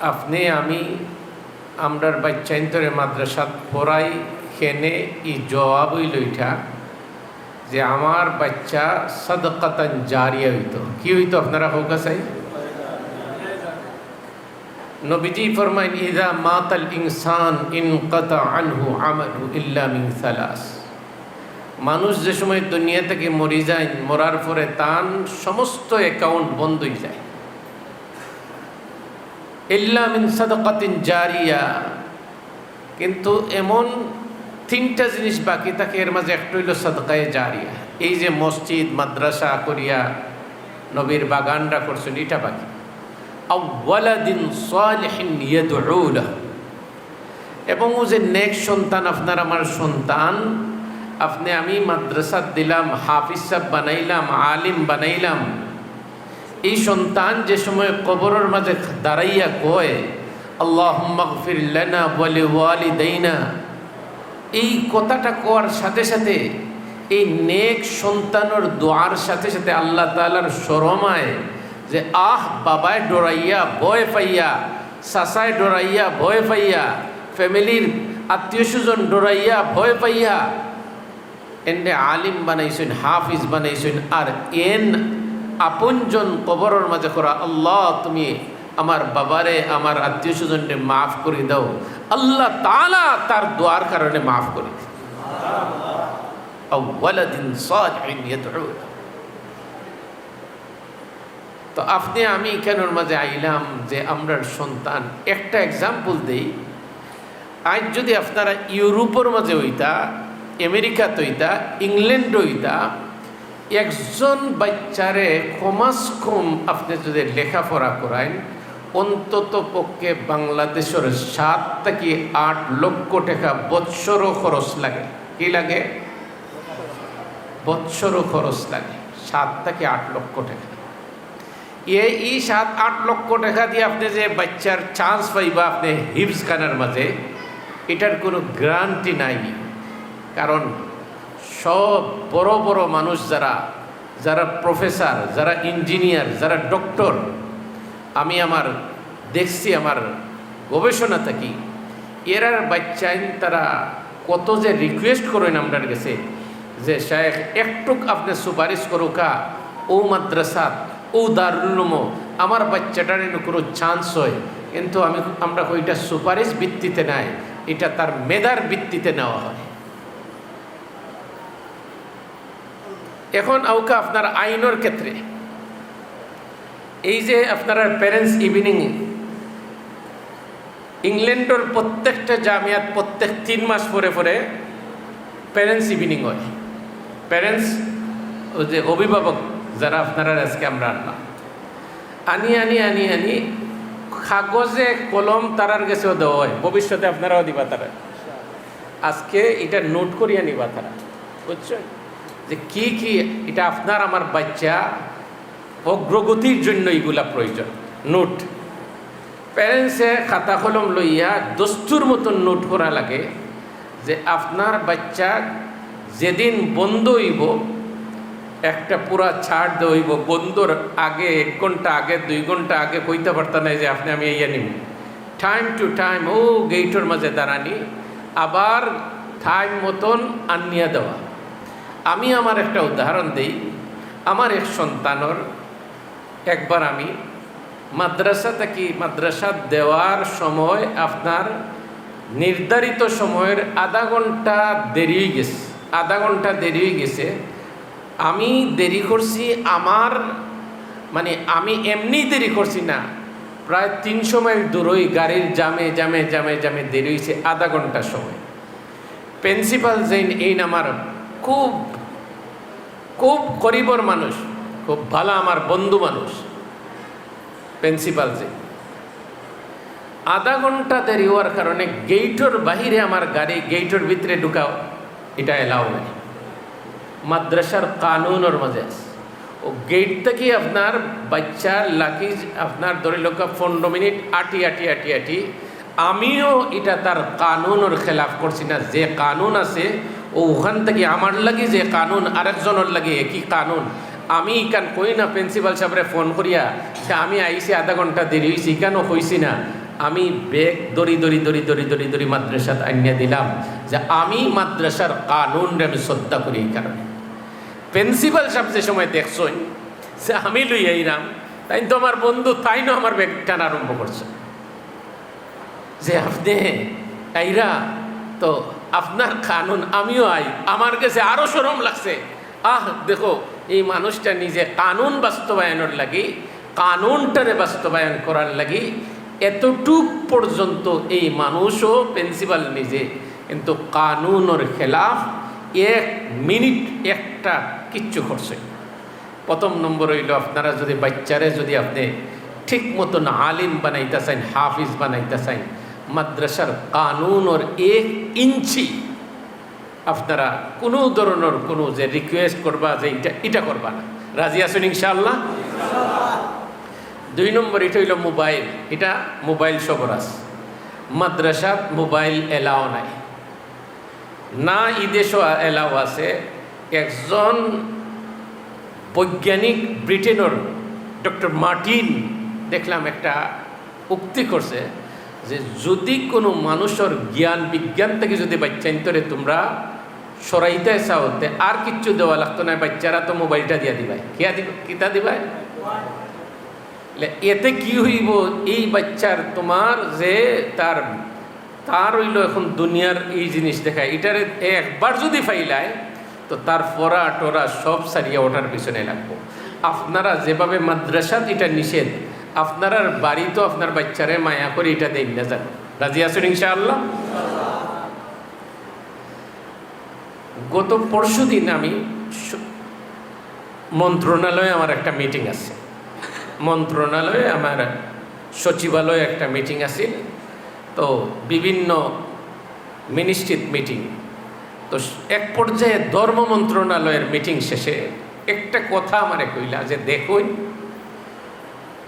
আপনি, আমি, আমরার বাচ্চাইন্তরে মাদ্রাসাত পড়াই, খেনে ই জবাব হইল ইটা যে আমার বাচ্চা সদকাতান জারিয়া হইতো। কি হইতো আপনারা হোক চাই নবীজি ফরমাইন, ইদা মাতাল ইনসান ইন কতা আনহু আমালু ইল্লা মিন সালাস। মানুষ যে সময় দুনিয়া থেকে মরি যায়, মরার পরে তান সমস্ত অ্যাকাউন্ট বন্ধ যায়। ইল্লা মিন সাদাকাতিন জারিয়া। কিন্তু এমন তিনটা জিনিস বাকি থাকে, এর মাঝে একটা হইল সাদকায়ে জারিয়া। এই যে মসজিদ, মাদ্রাসা করিয়া নবীর বাগানরা করছেন, এটা বাকি। আউ্বালাদিন সালিহিন ইয়াদউ এবং ও যে নেক্সট সন্তান, আপনার আমার সন্তান, আপনি আমি মাদ্রাসাত দিলাম, হাফিজ সাহ বানাইলাম, আলিম বানাইলাম এই সন্তান যে সময় কবরের মাঝে দাঁড়াইয়া কয় আল্লাহ মগফির লেনা বলে ওয়ালি দেইনা এই কথাটা কোয়ার সাথে সাথে এই নেক সন্তানের দোয়ার সাথে সাথে আল্লাহ তালার সরমায় যে, আহ, বাবায় ডরাইয়া, ভয় পাইয়া সাসায় ডরাইয়া, ভয় পাইয়া, ফ্যামিলির আত্মীয় স্বজন ডরাইয়া, ভয় পাইয়া, এনে আলিম বানাইছেন, হাফিজ বানাইছেন, আর এন আপনজন কবরের মাঝে করা, আল্লাহ, তুমি আমার বাবারে, আমার আত্মীয় স্বজনকে মাফ করে দাও। আল্লাহ তালা তার দোয়ার কারণে মাফ করে তো আপনি, আমি কেনর মাঝে আইলাম যে আমরার সন্তান, একটা এক্সাম্পল দেই। আজ যদি আপনারা ইউরোপের মাঝে হইতা, আমেরিকাত হইতা, ইংল্যান্ড হইতা একজন বাচ্চারে কমাস কম আপনি যদি লেখাপড়া করাইন অন্তত পক্ষে বাংলাদেশের সাত থেকে আট লক্ষ টাকা বৎসরও খরচ লাগে। কি লাগে? বৎসরও খরচ লাগে। সাত থেকে আট লক্ষ টাকা। এই এই সাত আট লক্ষ টাকা দিয়ে আপনি যে বাচ্চার চান্স পাইবা আপনি হিপস খানার মাঝে, এটার কোনো গ্যারান্টি নাই। কারণ সব বড় বড় মানুষ যারা যারা প্রফেসর যারা ইঞ্জিনিয়ার যারা ডক্টর আমি আমার দেখছি, আমার গবেষণা থাকি এরার বাচ্চাইন তারা কত যে রিকোয়েস্ট করেন আপনার কাছে, যে শেখ একটুক আপনি সুপারিশ করুকা ও মাদ্রাসাত ও দারুলুম আমার বাচ্চাটার কোনো চান্স হয়। কিন্তু আমি, আমরা ওইটা সুপারিশ ভিত্তিতে নেয় এটা তার মেধার ভিত্তিতে নেওয়া হয়। এখন আউকা আপনার আইনের ক্ষেত্রে। এই যে আপনারা প্যারেন্টস ইভিনিং ইংল্যান্ডের প্রত্যেকটা জামিয়াত প্রত্যেক তিন মাস পরে পরে প্যারেন্টস ইভিনিং হয়। প্যারেন্টস যে অভিভাবক, যারা আপনারা আজকে আমরা আনলাম আনি আনি আনি আনি, কাগজে কলম তারার গেছেও দেওয়া হয়। ভবিষ্যতে আপনারাও দিবা তারা। আজকে এটা নোট করিয়া নিবা তারা। বুঝছেন? যে কি কি এটা আপনার আমার বাচ্চা অগ্রগতির জন্য এইগুলা প্রয়োজন। নোট। প্যারেন্টসে খাতা কলম লইয়া দস্তুর মতন নোট করা লাগে যে আপনার বাচ্চা যেদিন বন্ধ হইব, একটা পুরা ছাড় দইব বন্ধুর আগে এক ঘণ্টা আগে, দুই ঘণ্টা আগে কইতে পারতাম না যে আপনি আমি ইয়ে নিব টাইম টু টাইম ও গেইটের মাঝে দাঁড়ানি, আবার টাইম মতন আনিয়া দেওয়া। আমি আমার একটা উদাহরণ দিই। আমার এক সন্তানর, একবার আমি মাদ্রাসা থেকে মাদ্রাসা দেওয়ার সময় আপনার নির্ধারিত সময়ের আধা ঘণ্টা দেরি গেছে, আধা ঘণ্টা দেরি গেছে। আমি দেরি করছি, আমার মানে আমি এমনি দেরি করছি না, প্রায় তিনশো মাইল দূরই গাড়ির জামে জামে জামে জামে দেরি হয়েছে আধা ঘণ্টা সময়। প্রিন্সিপাল জৈন এই আমার খুব খুব গরিবর মানুষ, খুব ভালো আমার বন্ধু মানুষ প্রিন্সিপাল যে আধা ঘণ্টা দেরি হওয়ার কারণে গেইটর বাহিরে আমার গাড়ি গেইটর ভিতরে ঢুকাও, এটা এলাও নাই। মাদ্রাসার কানুনের মাঝে আছে। ও গেট থেকে আপনার বাচ্চার লাগেজ আপনার ধরে লোক পনেরো মিনিট আটি আটি আটি আটি। আমিও এটা তার কানুনের খেলাফ করছি না। যে কানুন আছে ও ওখান থেকে আমার লাগে যে কানুন আরেকজনের লাগে, একই কানুন। আমি ইকান কই না প্রিন্সিপাল সাহেবরে ফোন করিয়া, যে আমি আইসি আধা ঘণ্টা দেরি হয়েছি ইকানও কইছি না? আমি বেগ দড়ি দড়ি দড়ি দড়ি দড়ি দড়ি মাদ্রাসাত আনিয়ে দিলাম যে আমি মাদ্রাসার কানুনরে আমি শ্রদ্ধা করি এই কারণে। প্রিন্সিপাল সাহেব যে সময় দেখছই সে আমি লই আইরাম, তাই তো আমার বন্ধু, তাই না আমার ব্যাগ টানা আরম্ভ করছে। যে আপনি আইরা, তো আপনার কানুন, আমিও আই। আমার কাছে আরও সরম লাগছে। আহ, দেখো, এই মানুষটা নিজে কানুন বাস্তবায়নের লাগি, কানুনটারে বাস্তবায়ন করার লাগি, এতটুক পর্যন্ত এই মানুষও প্রিন্সিপাল নিজে। কিন্তু কানুনের খেলাফ এক মিনিট একটা কিচ্ছু করছে প্রথম নম্বর হইল, আপনারা যদি বাচ্চারে যদি আপনি ঠিক মতন আলিম বানাইতে চান হাফিজ বানাইতে চান মাদ্রাসার কানুনের এক ইঞ্চি আপনারা কোনো ধরনের কোনো যে রিকোয়েস্ট করবা যে এটা এটা করবা না। রাজি আছেন ইনশাআল্লাহ? দুই নম্বর এটা হইল মোবাইল। এটা মোবাইল সবরাস মাদ্রাসাত মোবাইল এলাও নাই। না ইদেশও এলাও আছে। একজন বৈজ্ঞানিক ব্রিটেনের ডক্টর মার্টিন দেখলাম একটা উক্তি করছে। যে যদি কোনো মানুষের জ্ঞান, বিজ্ঞান থেকে যদি বাচ্চান্তরে তোমরা সরাইতে চাও, তে আর কিচ্ছু দেওয়া লাগতো না, বাচ্চারা তো মোবাইলটা দিয়া দিবাই। কিয়া দিব, কিতা দিবাই? এতে কি হইব? এই বাচ্চার তোমার যে তার তার হইল এখন দুনিয়ার এই জিনিস দেখায়। এটারে একবার যদি ফাইলায়, তো তার ফরা টোরা সব সারিয়া ওঠার পিছনে লাগবো। আপনারা যেভাবে মাদ্রাসাত এটা নিষেধ আপনার বাড়ি তো আপনার বাচ্চারে মায়া করে এটা দেন না যান রাজি আছেন ইনশাআল্লাহ? গত পরশু দিন আমি মন্ত্রণালয়ে আমার একটা মিটিং আছে। মন্ত্রণালয়ে আমার সচিবালয়ে একটা মিটিং আছে। তো বিভিন্ন মিনিস্ট্রির মিটিং তো এক পর্যায়ে ধর্ম মন্ত্রণালয়ের মিটিং শেষে একটা কথা আমারে কইলা যে দেখুন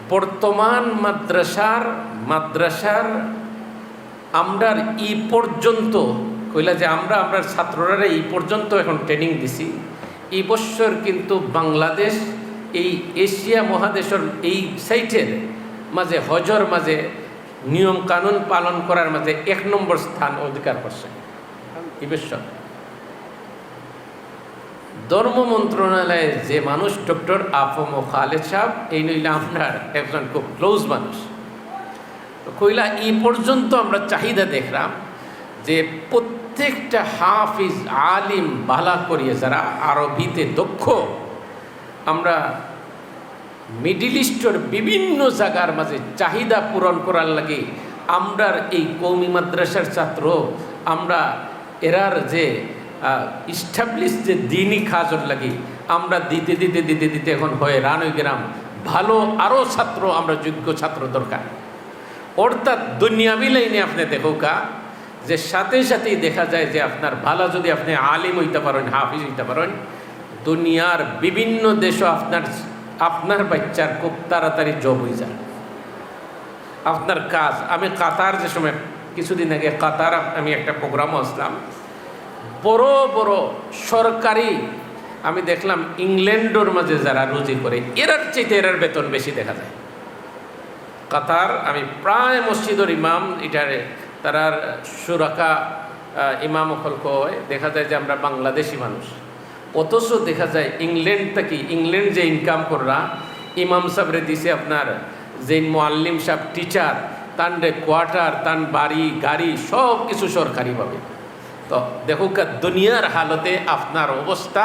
বর্তমান মাদ্রাসার মাদ্রাসার আমরার ই পর্যন্ত কইলা যে আমরা আমরা ছাত্ররা এই পর্যন্ত এখন ট্রেনিং দিছি। এই বছর কিন্তু বাংলাদেশ, এই এশিয়া মহাদেশের এই সাইটের মাঝে, হজর মাঝে নিয়ম কানুন পালন করার মাঝে এক নম্বর স্থান অধিকার করছে। এই বছর ধর্ম মন্ত্রণালয়ের যে মানুষ, ডক্টর আফম খালেদ সাহেব, এই নইলে আপনার একজন খুব ক্লোজ মানুষ। কইলা, এই পর্যন্ত আমরা চাহিদা দেখলাম যে প্রত্যেকটা হাফিজ, আলিম, বালা করিয়ে যারা আরবিতে দক্ষ, আমরা মিডিল ইস্টের বিভিন্ন জায়গার মাঝে চাহিদা পূরণ করার লাগে আমরার এই কৌমি মাদ্রাসার ছাত্র, আমরা এরার যে ইস্টাবলিশ যে দিনই খাজর লাগে, আমরা দিতে দিতে দিতে দিতে এখন হয়ে রানই গ্রাম ভালো আরও ছাত্র, আমরা যোগ্য ছাত্র দরকার। অর্থাৎ দুনিয়াবি লাইনে আপনি দেখো কা যে সাথে সাথেই দেখা যায় যে আপনার ভালো যদি আপনি আলিম হইতে পারেন, হাফিজ হইতে পারেন, দুনিয়ার বিভিন্ন দেশও আপনার আপনার বাচ্চার খুব তাড়াতাড়ি জব হয়ে যায়। আপনার কাজ, আমি কাতার যে সময়, কিছুদিন আগে কাতার আমি একটা প্রোগ্রামও আসলাম। বড় বড় সরকারি, আমি দেখলাম ইংল্যান্ডের মাঝে যারা রুজি করে, এরার চাইতে এরার বেতন বেশি দেখা যায়। কাতার, আমি প্রায় মসজিদের ইমাম, এটারে তারার সুরাকা ইমাম কয় দেখা যায় যে আমরা বাংলাদেশি মানুষ। অথচ দেখা যায় ইংল্যান্ড থেকে ইংল্যান্ড যে ইনকাম কররা, ইমাম সাহেবরে দিছে আপনার যে মোয়াল্লিম সাহেব টিচার তান কোয়ার্টার তান বাড়ি, গাড়ি সব কিছু সরকারিভাবে। তো দেখুক দুনিয়ার হালতে আপনার অবস্থা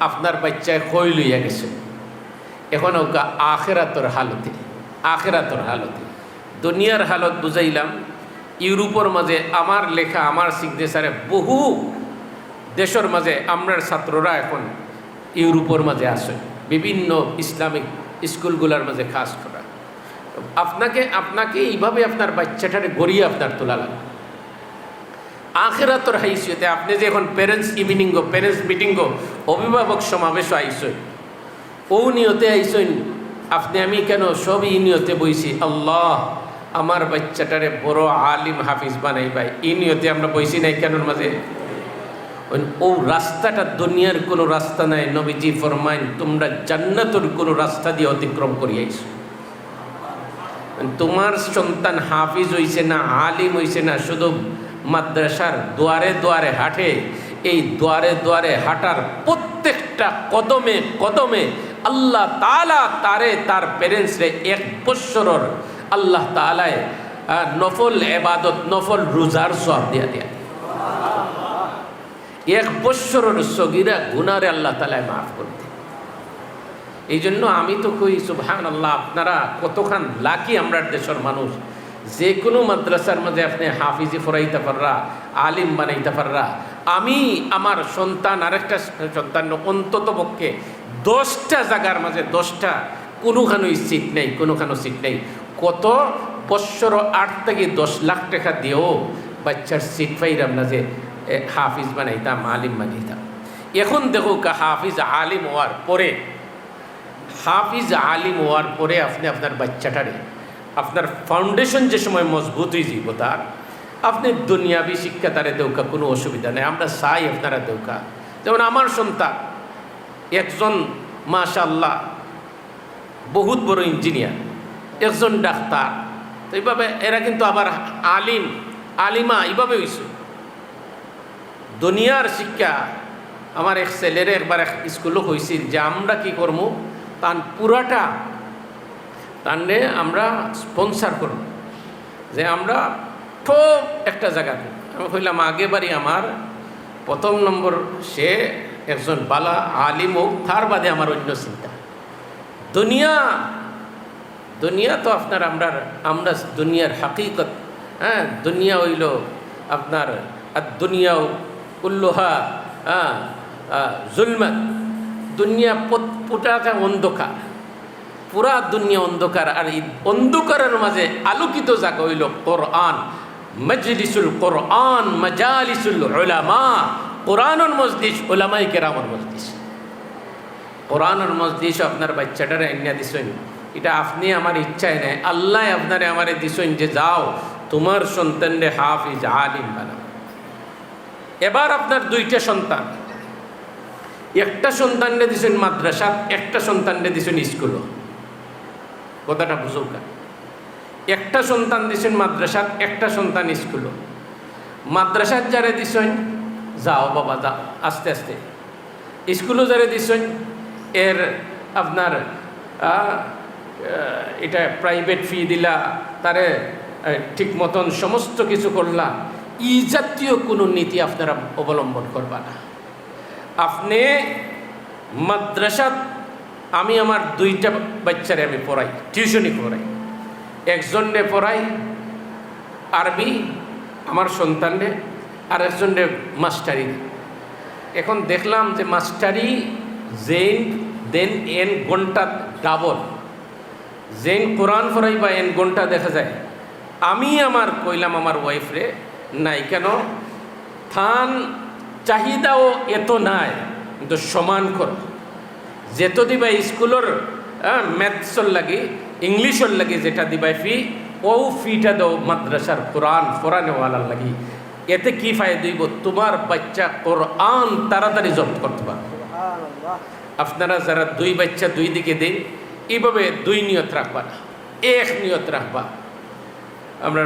আপনার বাচ্চায় কই লইয়া গেছে। এখন ওকা আখেরাতর হালতে আখেরাতর হালতে। দুনিয়ার হালত বুঝাইলাম ইউরোপের মাঝে আমার লেখা আমার সিগনেচারে বহু দেশের মাঝে আমরার ছাত্ররা এখন ইউরোপের মাঝে আসে বিভিন্ন ইসলামিক স্কুলগুলোর মাঝে কাজ করা আপনাকে আপনাকে এইভাবে আপনার বাচ্চাটারে গড়িয়ে আপনার তোলা লাগবে আখেরাতর হাইসিয়তে আপনি যে এখন প্যারেন্টস ইভিনিং গো প্যারেন্টস মিটিং গো, অভিভাবক সমাবেশ আইসই। ও নিয়তে আইসইন। আপনি আমি কেন সবই নিয়তে বইছি? আল্লাহ, আমার বাচ্চাটারে বড় আলিম হাফিজ বানাই ভাই। এই নিয়তে আমরা বইছি নাই কেন মাঝে? ও রাস্তাটা দুনিয়ার কোনো রাস্তা নাই, নবীজি ফরমাইন, তোমরা জান্নাতর কোনো রাস্তা দিয়ে অতিক্রম করিয়াইছো তোমার সন্তান হাফিজ হইছে না, আলিম হইছে না, শুধু মাদ্রাসার দুয়ারে দুয়ারে হাঁটে, এই দুয়ারে দুয়ারে হাঁটার প্রত্যেকটা কদমে কদমে আল্লাহ তালা তারে তার প্যারেন্টসরে এক বৎসরর আল্লাহ তালায় নফল এবাদত নফল রোজার সব দিয়া দিয়া এক বৎসরের সগিরা গুনারে আল্লাহ তালায় মাফ করতে এই জন্য আমি তো কই সুবহান আল্লাহ আপনারা কতখান লাকি আমরা দেশের মানুষ। যে কোনো মাদ্রাসার মধ্যে আপনি হাফিজি ফরাইতে পাররা, আলিম বানাইতে পাররা। আমি আমার সন্তান আরেকটা সন্তান অন্তত পক্ষে দশটা জায়গার মাঝে দশটা কোনোখানোই সিট নেই, কোনোখানো সিট নেই। কত? বৎসর আট থেকে দশ লাখ টাকা দিয়েও বাচ্চার সিট পাইরাম না যে হাফিজ বানাইতাম, আলিম বানাইতাম। এখন দেখো হাফিজ আলিম হওয়ার পরে, হাফিজ আলিম হওয়ার পরে আপনি আপনার বাচ্চাটারে আপনার ফাউন্ডেশন যে সময় মজবুত হয়ে যাব তার, আপনি দুনিয়াবি শিক্ষা তারে দেউকা, কোনো অসুবিধা নেই। আমরা চাই আপনারা দেউকা। যেমন আমার সন্তান, একজন মাশাল্লাহ বহুত বড় ইঞ্জিনিয়ার একজন ডাক্তার। তো এইভাবে এরা কিন্তু আবার আলিম, আলিমা, এইভাবে হইছে। দুনিয়ার শিক্ষা আমার এক ছেলের একবার এক স্কুলও কইছিল যে আমরা কি করব তান পুরাটা তান্নে আমরা স্পন্সার করব। যে আমরা খুব একটা জায়গা আমি কইলাম আগে বাড়ি আমার প্রথম নম্বর সে একজন বালা আলিম হোক তার বাদে আমার অন্য চিন্তা। দুনিয়া দুনিয়া তো আপনার আমরা আমরা দুনিয়ার হাকিকত হ্যাঁ দুনিয়া হইল আপনার আর দুনিয়াও উল্লোহা হ্যাঁ জুলমত। দুনিয়া পুটাটা অন্ধকার। পুরা দুনিয়া অন্ধকার আর এই অন্ধকারের মাঝে আলোকিত জায়গা হইল কোরআন, মজলিসুল কোরআন, মজালিসুল ওলামা কোরআনুল মজলিস ওলামাই কেরামর মজলিস। কোরআনুর মজলিস আপনার বাচ্চাটারে এনে দিছেন। এটা আপনি আমার ইচ্ছায় নেই, আল্লাহ আপনারে আমারে দিছেন যে যাও, তোমার সন্তানরে হাফিজ, আলিম বানাও। এবার আপনার দুইটা সন্তান। একটা সন্তানরে দিছেন মাদ্রাসা, একটা সন্তানরে দিছেন স্কুলও। কথাটা বুঝুক একটা সন্তান দিছেন মাদ্রাসাত, একটা সন্তান স্কুলও মাদ্রাসার যারে দিছেন, যাও বাবা, যাও, আস্তে আস্তে। স্কুলও যারে দিছেন, এর আপনার এটা প্রাইভেট ফি দিলা, তারে ঠিক মতন সমস্ত কিছু করলা, ই জাতীয় কোনো নীতি আপনারা অবলম্বন করবা না। আপনি মাদ্রাসাত আমি আমার দুইটা বাচ্চারে আমি পড়াই টিউশনি পড়াই একজনরে পড়াই, আরবি, আমার সন্তানরে আর একজনরে মাস্টারি। এখন দেখলাম যে মাস্টারি জেন দেন এন ঘণ্টা ডাবল। জেন কোরআন ফরাই বা এন ঘণ্টা দেখা যায়। আমি আমার কইলাম আমার ওয়াইফরে, নাই কেন? থান, চাহিদাও এত নাই, কিন্তু সমান কর। যেত দিবা স্কুলের ম্যাথসর লাগে ইংলিশর লাগে যেটা দিবাই ফি ও ফিটা দাও মাদ্রাসার কোরআন ফোরানেওয়ালার লাগি। এতে কি ফায়দা দিব তোমার বাচ্চা কোরআন তাড়াতাড়ি জব্দ করতে পারবে। আপনারা যারা দুই বাচ্চা দুই দিকে দিন এইভাবে দুই নিয়ত রাখবা না এক নিয়ত রাখবা। আমরা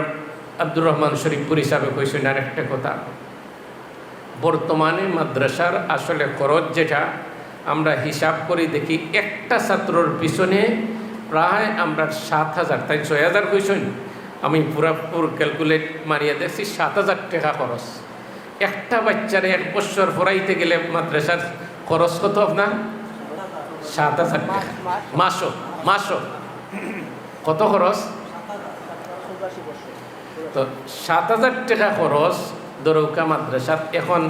আব্দুর রহমান শরীফপুর হিসাবে কইছেন আর একটা কথা। বর্তমানে মাদ্রাসার আসলে খরচ যেটা আমরা হিসাব করে দেখি একটা ছাত্রর পিছনে প্রায় আমরা সাত হাজার তাই ছয় হাজার কইছেন আমি পুরাপুর ক্যালকুলেট মারিয়া দেখছি সাত হাজার টাকা খরচ। একটা বাচ্চারে এক বছর পড়াইতে গেলে মাদ্রাসার খরচ কত আপনার? সাত হাজার টাকা। মাসও মাসও। কত খরচ? তো সাত হাজার টাকা খরচ দরৌকা মাদ্রাসাত এখন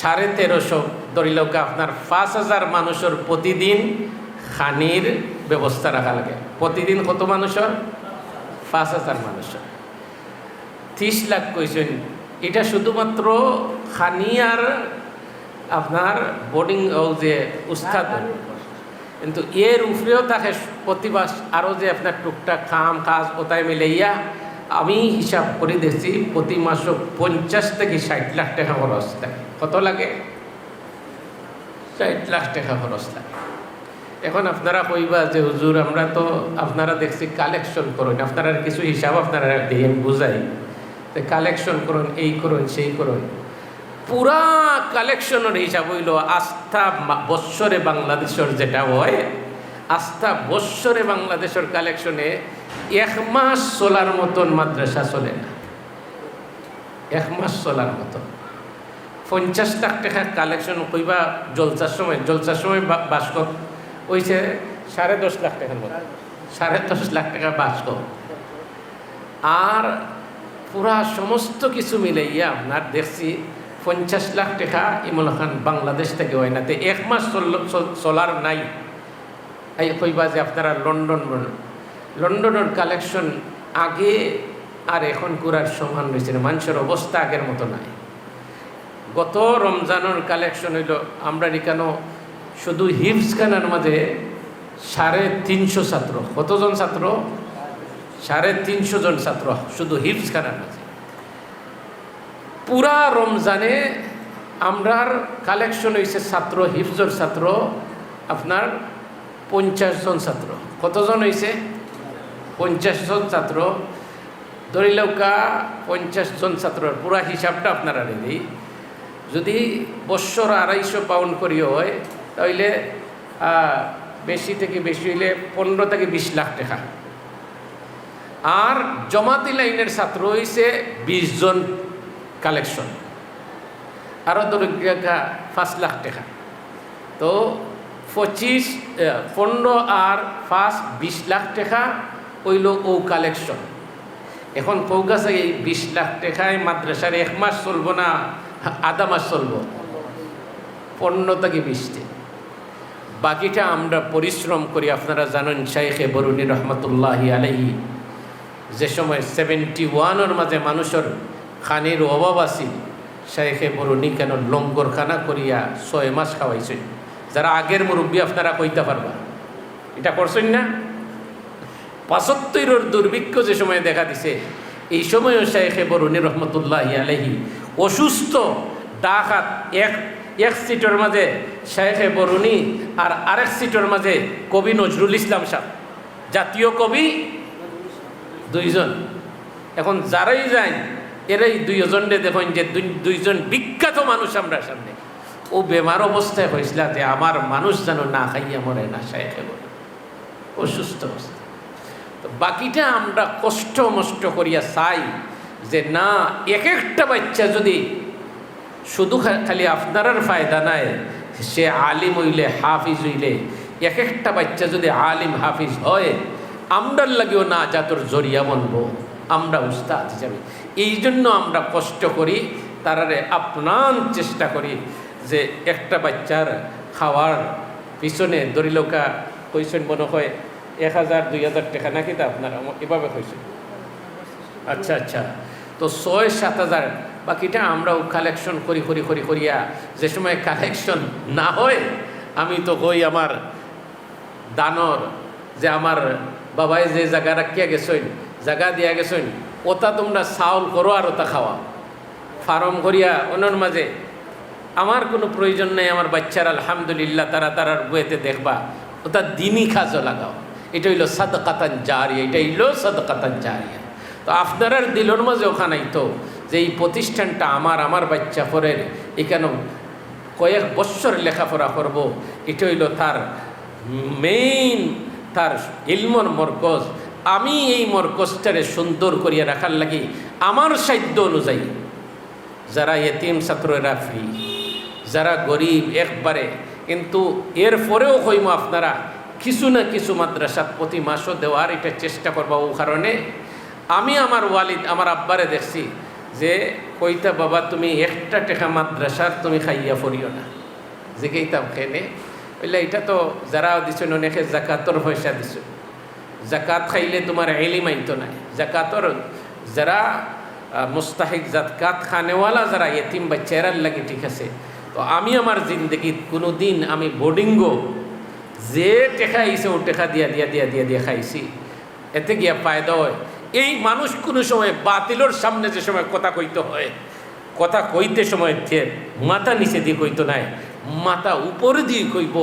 সাড়ে তেরোশো ধরিলৌকা আপনার পাঁচ হাজার মানুষের প্রতিদিন খানির ব্যবস্থা রাখা লাগে। প্রতিদিন কত মানুষের? পাঁচ হাজার মানুষের। ত্রিশ লাখ কইছেন। এটা শুধুমাত্র খানি আর আপনার বোর্ডিং যে উস্তাদ। কিন্তু এর উপরেও থাকে প্রতিবাস, আরও যে আপনার টুকটাক খাম কাজ কোথায় মিলাইয়া আমি হিসাব করে দেখছি, প্রতি মাসে পঞ্চাশ থেকে ষাট লাখ টাকা খরচ লাগে কত লাগে? ষাট লাখ টাকা খরচ লাগে এখন আপনারা কইবা যে, হুজুর, আমরা তো আপনারা দেখছি কালেকশন করুন। আপনারা কিছু হিসাব আপনারা দিয়ে বুঝাই। কালেকশন করুন, এই করুন, সেই করুন। পুরা কালেকশনের হিসাব হইল আস্থা বৎসরে বাংলাদেশের যেটা হয়, আস্থা বৎসরে বাংলাদেশের কালেকশনে এক মাস চলার মতন মাদ্রাসা চলে না। এক মাস চলার মতন। পঞ্চাশ লাখ টাকা কালেকশন কইবা জলসার সময় জলসার সময় বা- বাস্ক হইছে সাড়ে দশ লাখ টাকার মতো। সাড়ে দশ লাখ টাকা বাস্ক আর পুরা সমস্ত কিছু মিলে মিলাইয়া আপনার দেখছি পঞ্চাশ লাখ টাকা ইমন খান বাংলাদেশ থেকে হয় না। তো এক মাস চলার নাই। এই কইবা যে আপনারা লন্ডন লন্ডনের কালেকশন আগে আর এখন কুরার সমান রয়েছে মানুষের অবস্থা আগের মতো নাই। গত রমজানের কালেকশন হইল, আমরা এখানে শুধু হিপস খানার মাঝে সাড়ে তিনশো ছাত্র, কতজন ছাত্র? সাড়ে তিনশো জন ছাত্র, শুধু হিপস খানার মাঝে। পুরা রমজানে আমরার কালেকশন হয়েছে ছাত্র, হিফজর ছাত্র, আপনার পঞ্চাশ জন ছাত্র। কতজন হয়েছে পঞ্চাশ জন ছাত্র। ধরিলৌকা পঞ্চাশ জন ছাত্রর পুরা হিসাবটা আপনারা দিই যদি বৎসর আড়াইশো পাউন্ড করি হয়, তাহলে বেশি থেকে বেশি হইলে পনেরো থেকে বিশ লাখ টাকা। আর জমাতি লাইনের ছাত্র হয়েছে বিশ জন কালেকশন। আরও দরিদ্রা পাঁচ লাখ টাকা। তো পঁচিশ পনেরো আর পাঁচ বিশ লাখ টাকা হইল ও কালেকশন। এখন কৌগাছে এই বিশ লাখ টাকায় মাদ্রাসার এক মাস চলবো না আধা মাস চলবো পনেরো থেকে বিশটি বাকিটা আমরা পরিশ্রম করি, আপনারা জানেন শাইখে বরুণী রহমতুল্লাহ আলহি যে সময় সেভেন্টি ওয়ানের মাঝে মানুষের খানির অভাব আছিল শাইখে বরুণী কেন লঙ্গরখানা করিয়া ছয় মাস খাওয়াইছেন? যারা আগের মুরব্বী, আপনারা কইতে পারবা। এটা করছেন না? পাঁচত্তরের দুর্ভিক্ষ যে সময় দেখা দিছে, এই সময়ও শাইখে বরুণী রহমতুল্লাহ আলহি অসুস্থ ডাক হাত এক এক সিটের মাঝে শাইখে বরুণী আর আরেক সিটের মাঝে কবি নজরুল ইসলাম সাহ জাতীয় কবি দুইজন। এখন যারাই যায় এরাই দুইজনে দেখেন যে দুই- দুইজন বিখ্যাত মানুষ আমরা সামনে। ও বেমার অবস্থায় হয়েছিল যে আমার মানুষ যেন না খাইয়া মরে, না শাইখে বরুণী অসুস্থ অবস্থা। বাকিটা আমরা কষ্ট মষ্ট করিয়া চাই। যে না এক একটা বাচ্চা যদি শুধু খালি আপনার ফায়দা নাই, সে আলিম হইলে, হাফিজ হইলে এক একটা বাচ্চা যদি আলিম, হাফিজ হয়, আমরার লাগেও না যাতর জরিয়া বলব আমরা উস্তাদ হিসাবে। এই জন্য আমরা কষ্ট করি, তারারে আপনার চেষ্টা করি যে একটা বাচ্চার খাওয়ার পিছনে দরিলকা কইছেন মনে হয় এক হাজার, দুই হাজার টাকা নাকি তা আপনারা এভাবে কইছেন? আচ্ছা আচ্ছা। তো ছয়, সাত হাজার। বাকিটা আমরাও কালেকশন করি করি করি, করিয়া যে সময় কালেকশন না হয়, আমি তো কই আমার দানর যে আমার বাবাই যে জায়গা রাখিয়া গেছেন জায়গা দিয়া গেছেন ওটা তোমরা চাউল করো আর ওটা খাওয়া। ফার্ম করিয়া অন্যর মাঝে, আমার কোনো প্রয়োজন নেই, আমার বাচ্চার আলহামদুলিল্লাহ তারা তারার বইতে দেখবা ওটা দিনই কাজও লাগাও। এটা হইল সাদকাতান জারিয়া, এটা হইল সাদকাতান জারিয়া। তো আপনারার দিলর মাঝে ওখানেই তো, যে এই প্রতিষ্ঠানটা আমার আমার বাচ্চা পরের এখানে কয়েক বৎসর লেখাপড়া করব, এটা হইল তার মেইন তার ইলমর মরকজ। আমি এই মরকজটারে সুন্দর করিয়া রাখার লাগি আমার সাধ্য অনুযায়ী। যারা এতিম ছাত্ররা ফ্রি যারা গরিব একবারে, কিন্তু এর পরেও কইম আপনারা কিছু না কিছু মাদ্রাসাত প্রতি মাসও দেওয়ার এটা চেষ্টা করবা ও কারণে। আমি আমার ওয়ালিদ, আমার আব্বারে দেখছি যে, কইতা, বাবা, তুমি একটা টেকা মাদ্রাসার তুমি খাইয়া ফরিও না। যে কেইতাম খেনে বললে এটা তো যারা দিছেন অনেকে জাকাতর পয়সা দিছ। জাকাত খাইলে তোমার এলিম আইতো নাই জাকাতর, যারা মুস্তাহিক জাকাত খানেওয়ালা, যারা এতিম বাচ্চারার লাগে ঠিক আছে। তো আমি আমার জিন্দগিত কোনো দিন আমি বোর্ডিংও যে টেকা আইছে, ও টেকা দিয়া দিয়া দিয়া দিয়া দিয়া খাইছি। এতে গিয়া ফায়দা হয়। এই মানুষ কোনো সময় বাতিলর সামনে যে সময় কথা কইতে হয়, কথা কইতে সময় মাথা নিচে দিয়ে কইতো নাই, মাথা উপরে দিয়ে কইব,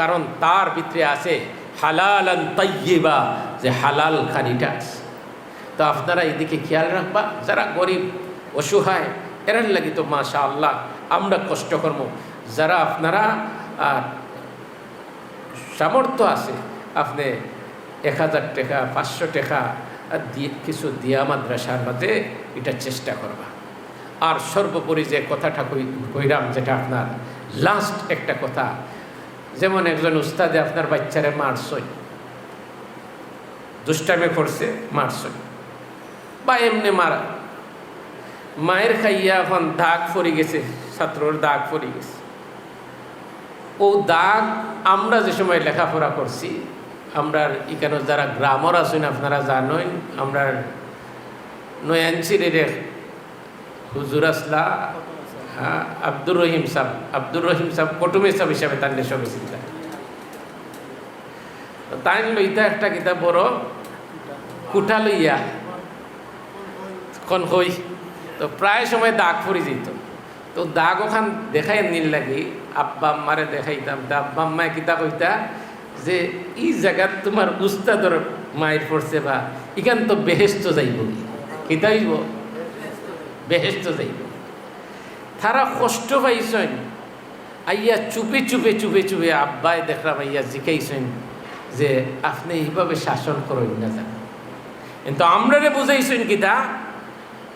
কারণ তার ভিতরে আছে হালাল তাইয়েবা যে হালাল খানিটা আছে। তো আপনারা এদিকে খেয়াল রাখবা, যারা গরিব, অসহায়, এরার লাগি তো মাশা আল্লাহ আমরা কষ্ট কর্ম যারা আপনারা আর সামর্থ্য আছে, আপনি এক হাজার টাকা, পাঁচশো টাকা আর কিছু দিয়া মাদ্রাসার মধ্যে এটা চেষ্টা করবা। আর সর্বোপরি যে কথাটা কই, কইরাম যেটা আপনার লাস্ট একটা কথা, যেমন একজন উস্তাদে আপনার বাচ্চারে মারছই দুষ্টামে করছে মারছই বা এমনি মারা, মায়ের খাইয়া এখন দাগ পড়ে গেছে, ছাত্রর দাগ পড়ে গেছে। ও দাগ আমরা যে সময় লেখাপড়া করছি আমরা এখানে যারা গ্রামর আছেন আপনারা জানেন আমরা নয়ানচিরের হুজুর আসলা হ্যাঁ আব্দুর রহিম সাহ আব্দুর রহিম সাহ কটুমে সাহ হিসাবে তার সবে তাই লইতা একটা কিতাব বড় কুটা লইয়া, কন হই তো প্রায় সময় দাগ পড়ে যেত। তো দাগ ওখান দেখাই নীল লাগি, আব্বা আম্মারে দেখাইতাম আব্বা আম্মায় কিতা কইতা যে এই জায়গাত তোমার উস্তাদর মায়ের পড়ছে বা ইখান তো বেহেস্ত যাইব। কিতা হইব? বেহেস্ত যাইব। তারা কষ্ট পাইছেন আইয়া চুপে চুপে চুপে চুপে আব্বাই দেখলাম আইয়া জিকাইছেন যে আপনি এইভাবে শাসন করেন না জান। কিন্তু আমরারে বুঝাইছেন কিতা?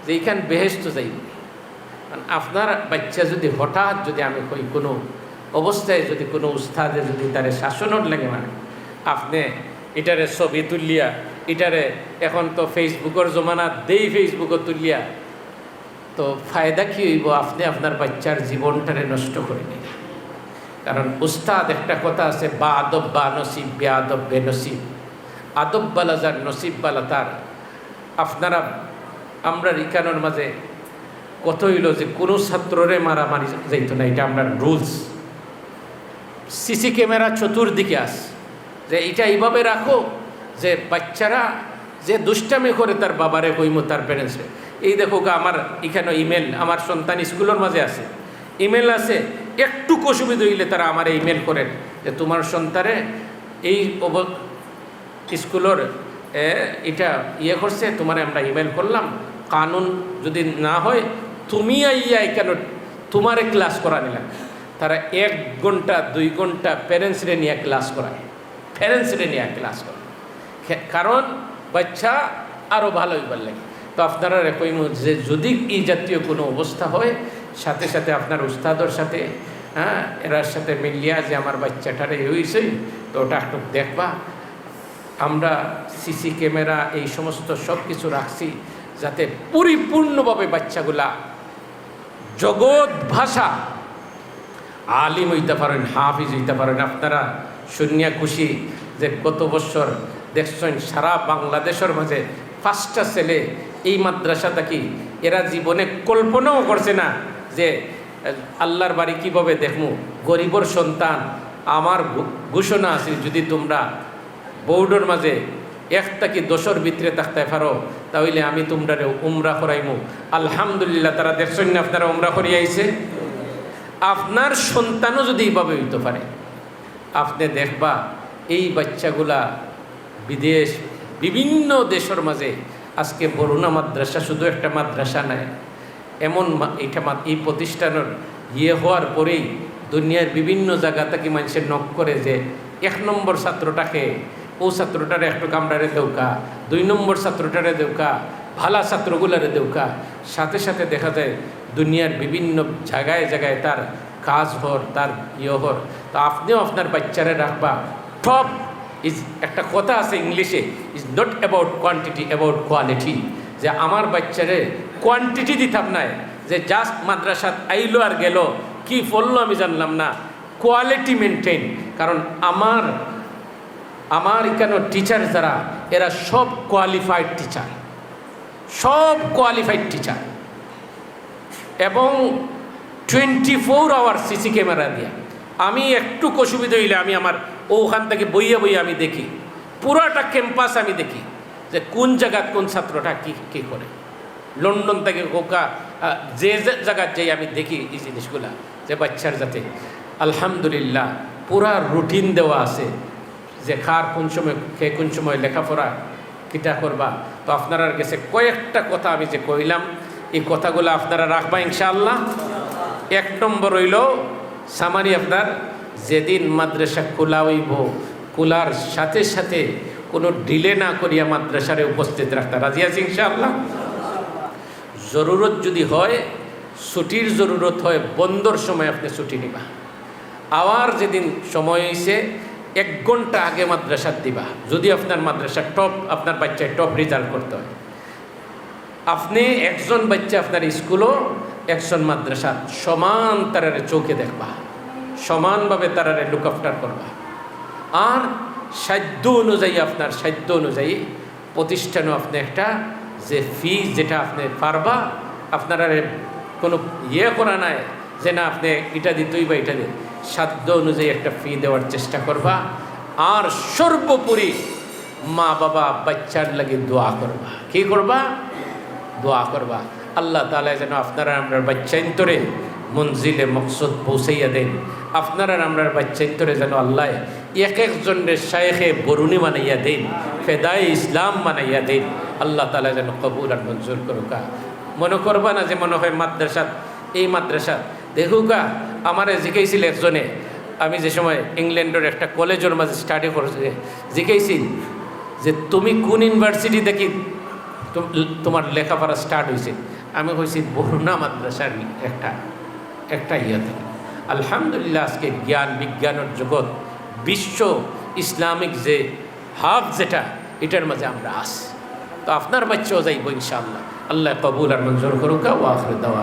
যে এইখান বেহেস্ত যাইব। আপনার বাচ্চা যদি হঠাৎ যদি আমি কই কোনো অবস্থায় যদি কোনো উস্তাদে যদি তারে শাসনের লাগে মানে আপনি এটারে ছবি তুলিয়া, এটারে এখন তো ফেসবুকের জমানা দেই ফেসবুকে তুলিয়া, তো ফায়দা কী হইব আপনি আপনার বাচ্চার জীবনটারে নষ্ট করে নেই কারণ উস্তাদ একটা কথা আছে বা আদব বা নসিব বে আদব বে নসিব আদব বালা যার, নসিব বালা তার। আপনারা, আমরা রিকানোর মাঝে কত হইল যে কোনো ছাত্ররে মারামারি যাইতো না, এটা আমরা রুলস। সিসি ক্যামেরা চতুর্দিকে আস যে এটা এইভাবে রাখো যে বাচ্চারা যে দুষ্টামি করে তার বাবারে কইমো, তার প্যারেন্টসে এই দেখো আমার এখানে ইমেল আমার সন্তান স্কুলের মাঝে আছে। ইমেল আছে একটু অসুবিধা হইলে তারা আমার ইমেল করেন যে তোমার সন্তানে এই স্কুলের এটা ইয়ে করছে, তোমার আমরা ইমেল করলাম। কানুন যদি না হয়, তুমি আইয়া কেন তোমারে ক্লাস করা নিলাম তারা এক ঘণ্টা, দুই ঘণ্টা প্যারেন্টসরে নিয়ে ক্লাস করায়। প্যারেন্টসরে নিয়ে ক্লাস করে। কারণ বাচ্চা আরও ভালো হইবার লাগে। তো আপনারা কইম যে যদি এই জাতীয় কোনো অবস্থা হয়, সাথে সাথে আপনার উস্তাদর সাথে হ্যাঁ এরার সাথে মিলিয়া যে আমার বাচ্চাটারে হয়েছে তো ওটা একটু দেখবা। আমরা সিসি ক্যামেরা এই সমস্ত সব কিছু রাখছি যাতে পরিপূর্ণভাবে বাচ্চাগুলা জগৎ ভাষা আলিম হইতে পারেন, হাফিজ হইতে পারেন, আপনারা শুনিয়া খুশি যে গত বছর দেখছেন সারা বাংলাদেশের মাঝে পাঁচটা ছেলে এই মাদ্রাসাটা কি এরা জীবনে কল্পনাও করছে না যে, আল্লাহর বাড়ি কীভাবে দেখমু? গরিবর সন্তান, আমার ঘোষণা আছে, যদি তোমরা বৌডর মাঝে এক থাকি দশর ভিতরে থাকতে পারো, তাহলে আমি তোমরা উমরা করাইমু। আলহামদুলিল্লাহ, তারা দেখছেন না আপনারা উমরা করিয়াইছে? আপনার সন্তানও যদি এইভাবে হইতে পারে, আপনি দেখবা এই বাচ্চাগুলা বিদেশ, বিভিন্ন দেশের মাঝে, আজকে বরুণা মাদ্রাসা শুধু একটা মাদ্রাসা নয় এমন মা- এই প্রতিষ্ঠানের ইয়ে হওয়ার পরেই দুনিয়ার বিভিন্ন জায়গা থেকে মানুষের নক করে যে, এক নম্বর ছাত্রটাকে, ও ছাত্রটারে একটু কামড়ারে দেউকা, দুই নম্বর ছাত্রটারে দেউকা, ভালা ছাত্রগুলারে দেউকা। সাথে সাথে দেখা যায় দুনিয়ার বিভিন্ন জায়গায় জায়গায় তার কাজ হর, তার ইয়ে হর। তো আপনিও আপনার বাচ্চারে রাখবা। টপ ইজ একটা কথা আছে ইংলিশে is not about quantity about quality যে আমার বাচ্চারে কোয়ান্টিটি দিতাম নাই। যে জাস্ট মাদ্রাসাত আইলো আর গেল, কি বলল আমি জানলাম না। কোয়ালিটি মেনটেন কারণ আমার আমার এখানে টিচার যারা, এরা সব কোয়ালিফাইড টিচার সব কোয়ালিফাইড টিচার এবং twenty four hour CC camera দিয়া। আমি একটু অসুবিধা হইলে আমি আমার ওখান থেকে বইয়া বইয়া আমি দেখি। পুরাটা ক্যাম্পাস আমি দেখি যে কোন জায়গাত কোন ছাত্রটা কি, কী করে। লন্ডন থেকে কোকা যে যে জায়গায় যাই আমি দেখি এই জিনিসগুলা যে বাচ্চার যাতে আলহামদুলিল্লাহ পুরা রুটিন দেওয়া আছে যে খার কোন সময় খেয়ে কোন সময় লেখাপড়া কিটা করবা। তো আপনার কাছে কয়েকটা কথা আমি যে কইলাম এই কথাগুলো আপনারা রাখবা ইনশাআল্লাহ। এক নম্বর হইল সামারি আপনার, যেদিন মাদ্রাসা খোলা হইব, খোলার সাথে সাথে কোনো ডিলে না করিয়া মাদ্রাসারে উপস্থিত রাখতে। রাজি আছে ইনশাআল্লাহ? জরুরত যদি হয়, ছুটির জরুরত হয়, বন্ধর সময় আপনি ছুটি নিবা। আবার যেদিন সময় হয়েছে এক ঘণ্টা আগে মাদ্রাসার দিবা। যদি আপনার মাদ্রাসা টপ আপনার বাচ্চায় টপ রেজাল্ট করতে হয়। আপনি একজন বাচ্চা আপনার স্কুলও, একজন মাদ্রাসা, সমান তারারে চোখে দেখবা, সমানভাবে তারারে লুক আফটার করবা। আর সাধ্য অনুযায়ী, আপনার সাধ্য অনুযায়ী প্রতিষ্ঠানও আপনি একটা, যে ফি যেটা আপনি পারবা, আপনার কোনো ইয়ে করা নাই, যে না, আপনি এটা দিতেই বা এটা দিন। সাধ্য অনুযায়ী একটা ফি দেওয়ার চেষ্টা করবা, আর সর্বোপরি মা বাবা বাচ্চার লাগে দোয়া করবা। কি করবা? দোয়া করবা। আল্লাহ তালা যেন আপনারা আমরা বাচ্চান্তরে মঞ্জিলে মকসদ পৌঁছাইয়া দেন। আপনারা আমরা বাচ্চান্তরে যেন আল্লাহ এক একজনের শায়েখে বরুণী বানাইয়া দেন ফেদাই ইসলাম বানাইয়া দেন। আল্লাহ তালা যেন কবুল আর মঞ্জুর করুকা। মনে করবা না যে মনে হয় মাদ্রাসাত, এই মাদ্রাসা দেখুকা আমারে জিজ্ঞাইছিল একজনে, আমি যে সময় ইংল্যান্ডের একটা কলেজের মাঝে স্টাডি করছি, জিজ্ঞাইছিল যে তুমি কোন ইউনিভার্সিটি দেখি তোমার লেখাপড়া স্টার্ট হয়েছে আমি হয়েছি বরুণা মাদ্রাসার একটা একটা ইয়ে থেকে। আলহামদুলিল্লাহ, আজকে জ্ঞান বিজ্ঞানের জগৎ, বিশ্ব ইসলামিক যে হাব যেটা, এটার মাঝে আমরা আস তো আপনার বাচ্চাও যাইব ইনশাআল্লাহ। আল্লাহ কবুল আর মঞ্জুর করুক ও আখরে দেওয়া